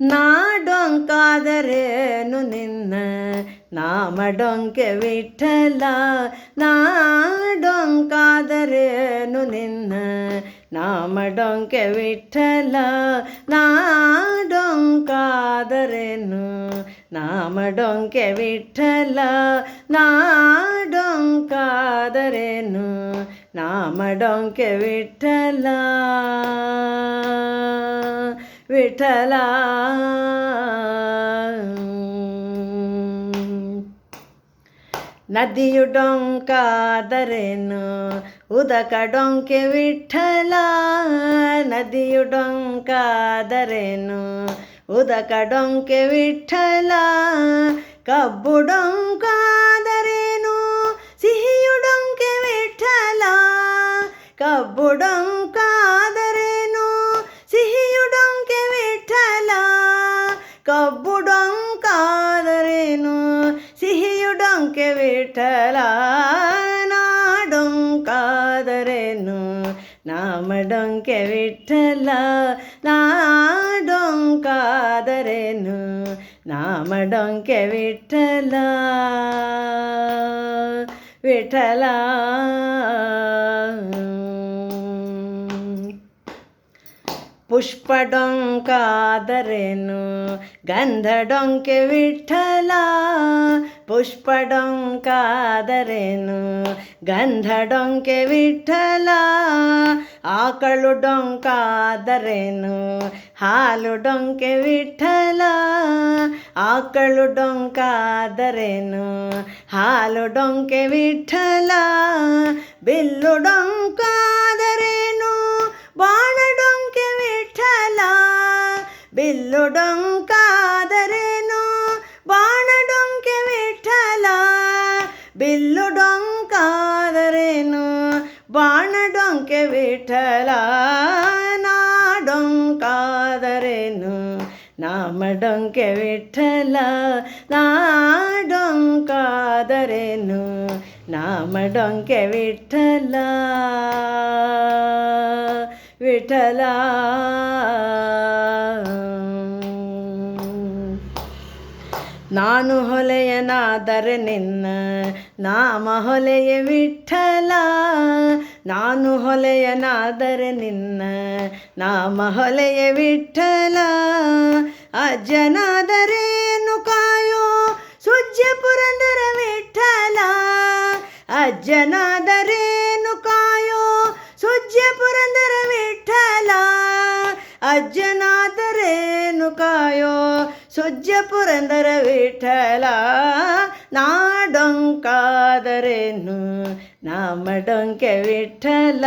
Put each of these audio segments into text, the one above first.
ನಾಡೊಂಕಾದರೇನು ನಿನ್ನ ನಾಮ ಡೊಂಕೆ ವಿಠಲ ನಾಡೊಂಕಾದರೇನು ನಿನ್ನ ನಾಮ ಡೊಂಕೆ ವಿಠಲ ನಾಡೊಂಕಾದರೇನು ನಾಮ ಡೊಂಕೆ ವಿಠಲ ನಾಡೊಂಕಾದರೇನು ನಾಮ ಡೊಂಕೆ ವಿಠಲ ವಿಠಲ. ನದಿಯು ಡೊಂಕಾದರೇನು, ಉದಕ ಡೊಂಕೆ ವಿಠಲ. ನದಿಯು ಡೊಂಕಾದರೇನು, ಉದಕ ಡೊಂಕೆ ವಿಠಲ. ಕಬ್ಬು ಡೊಂಕಾದರೇನು, ಸಿಹಿಯು ಡೊಂಕೆ ವಿಠಲ. ಕಬ್ಬು ಡೊಂಕಾದರೇನು ಕಬ್ಬು ಡೊಂಕಾದರೇನು ಸಿಹಿಯು ಡೊಂಕೆ ವಿಠಲ ನಾಡೊಂಕಾದರೇನು ನಾಮ ಡೊಂಕೆ ವಿಠಲ ನಾಡೊಂಕಾದರೇನು ನಾಮ ಡೊಂಕೆ ವಿಠಲ ವಿಠಲ ಪುಷ್ಪ ಡೊಂಕಾದರೇನು ಗಂಧ ಡೊಂಕೆ ವಿಠಲ. ಪುಷ್ಪ ಡೊಂಕಾದರೇನು ಗಂಧ ಡೊಂಕೆ ವಿಠಲ. ಆಕಳು ಡೊಂಕಾದರೇನು ಹಾಲು ಡೊಂಕೆ ವಿಠಲ. ಆಕಳು ಡೊಂಕಾದರೇನು ಹಾಲು ಡೊಂಕೆ ವಿಠಲ. ಬಿಲ್ಲು ಡೊಂಕಾದರೇನು ಬಿಲ್ಲು ಡೊಂಕಾದರೇನು ಬಾಣ ವಿಠಲ. ಬಿಲ್ಲು ಡೊಂಕಾದರೇನು ಬಾಣ ವಿಠಲ. ನಾಡೊಂಕಾದರೇನು? ನಾಮ ಡೊಂಕೆ ವಿಠಲ. ನಾಡೊಂಕಾದರೇನು? ನಾಮ ಡೊಂಕೆ ವಿಠಲ. ವಿಠಲ. ನಾನು ಹೊಲೆಯನಾದರೆ ನಿನ್ನ ನಾಮ ಹೊಲೆಯ ವಿಠಲ. ನಾನು ಹೊಲೆಯನಾದರೆ ನಿನ್ನ ನಾಮ ಹೊಲೆಯ ವಿಠಲ. ಅಜ್ಜನಾದರೇನು ಕಾಯೋ? ಸುಜ್ಜ ಪುರಂದರ ವಿಠಲ. ಅಜ್ಜನಾದರೇನು ಕಾಯೋ? ಸುಜ್ಜ ಪುರಂದರ ವಿಠಲ. ಕಾಯೋ ಸುಜ್ಜ ಪುರಂದರ ವಿಠಲ ನಾಡೊಂಕಾದರೇನು ನಾಮ ಡೊಂಕೆ ವಿಠಲ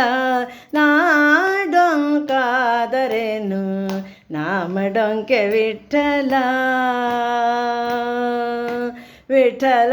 ನಾಡೊಂಕಾದರೇನು ನಾಮ ಡೊಂಕೆ ವಿಠಲ ವಿಠಲ